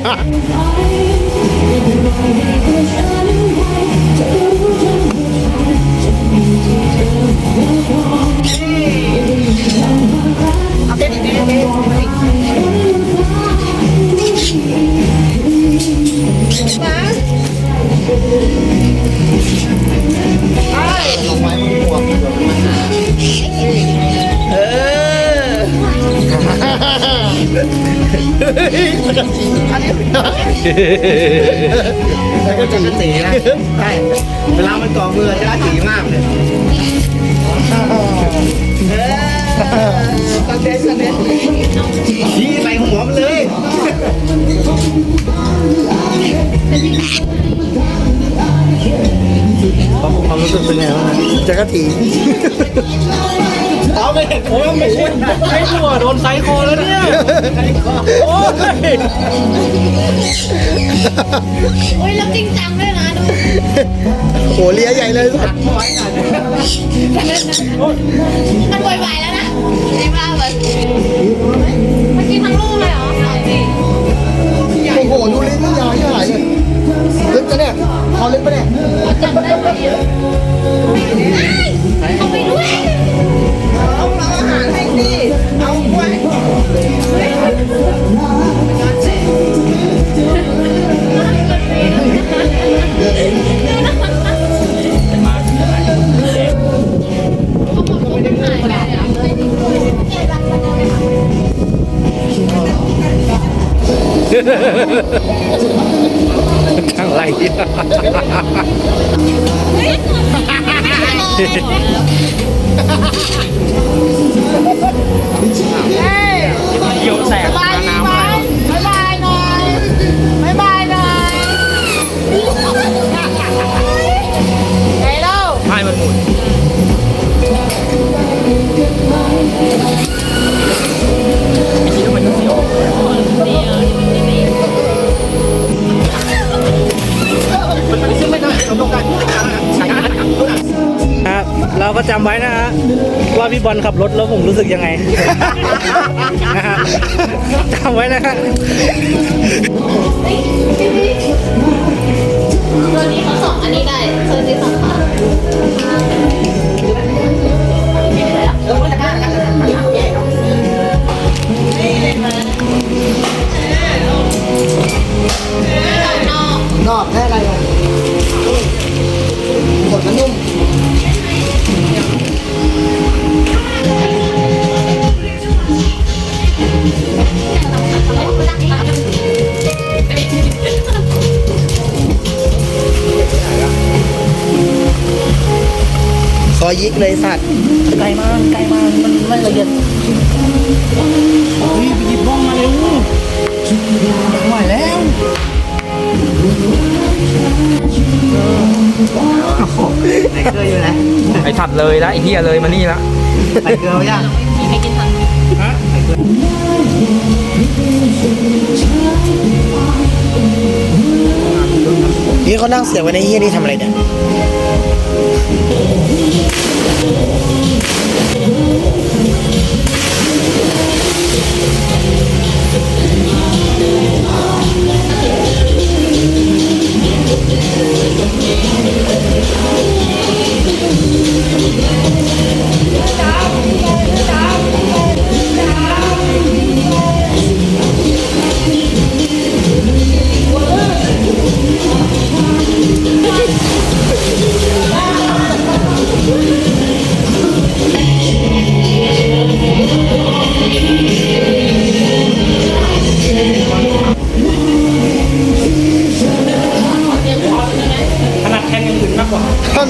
哈哈。 แล้วก็จะสีนะใช่เวลามันก่อมือจะสีมากเลยตันเด็ดตันเด็ดชี้ใส่หัวมันเลยความรู้สึกเป็นไงบ้างจักรถี ไม่เห็นผมไม่ใช่ไอ้หัวโดนไซคอแล้วเนี่ยโอ้ยโอ้ยแล้วจริงจังด้วยนะดูโหเลียใหญ่เลยสัตว์ อะไรเนี่ยเกี่ยวแตกน้ำ บอลขับรถแล้วผมรู้สึกยังไงนะฮะจำไว้นะฮะตัวนี้เขาสองอันนี้ได้เธอที่สองค่ะ อยยิกเลยสัตว์ไกลมากไกลมากมันไม่ละเอียดเฮ้ยไปหยิบบ้องมาเร็วไม่ไหวแล้วไหนเกลืออยู่ไหนไอสัตว์เลยละไอเฮียเลยมานี่ละไหนเกลือยังมีใครกินทันนี่เขานั่งเสียงไว้ในเฮียนี่ทำอะไรเนี่ย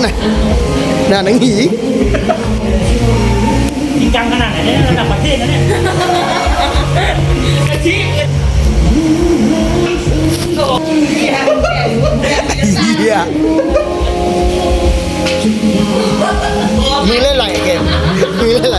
น่ะน่ะหนังหีจริงจังขนาดไหนเนี่ยระดับประเทศนะเนี่ยอาชีพเฮียมีเล่นอะไรเกมมีเล่นอะไร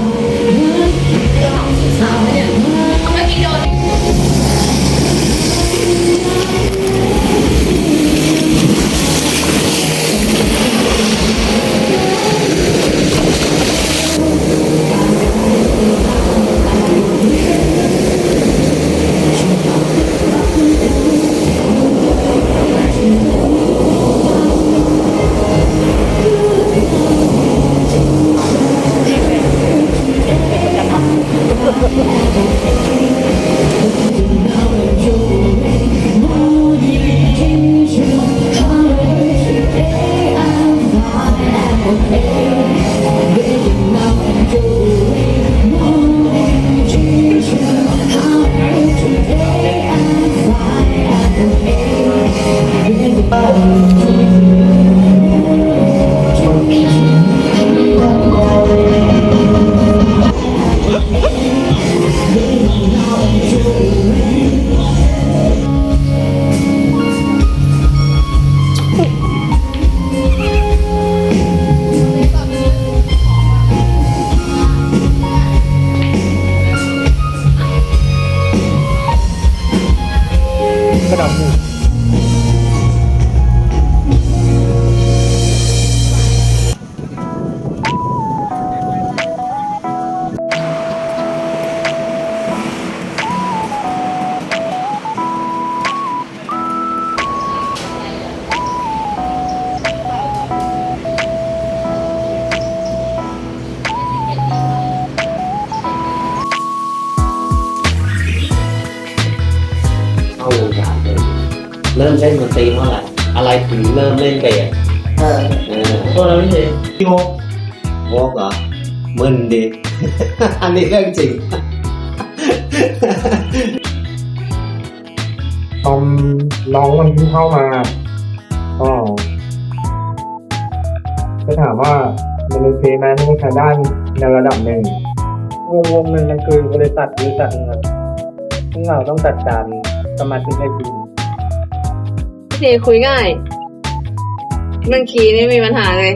นดนตรีเมื่อไหร่อะไรถึงเริ่มเล่นเบสเออเออตัวเราไม่ใช่พี่โมวอกเหรอมึนดี อันนี้เรื่องจริงตอนน้องมันเพิ่งเข้ามาก็จะถามว่ามันโอเคไหมในทางด้านในระดับหนึ่งวงวงหนึ่งมันคือบริษัทบริษัทหนึงครับซึ่งเราต้องจัดการสมาชิกในทีม เจคุยง่าย เรื่องคีย์ไม่มีปัญหาเลย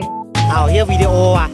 เอาเฮียวิดีโออะ